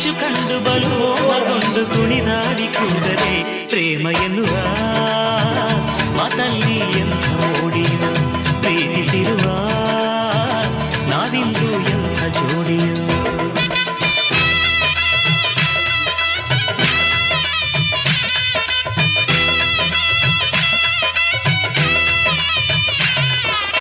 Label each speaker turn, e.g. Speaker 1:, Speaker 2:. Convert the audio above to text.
Speaker 1: ಚಾಚು ಕಂಡು ಬಲು ಕುಣಿದಾಡಿ ಕೂಡದೆ ಪ್ರೇಮ ಎನ್ನುವ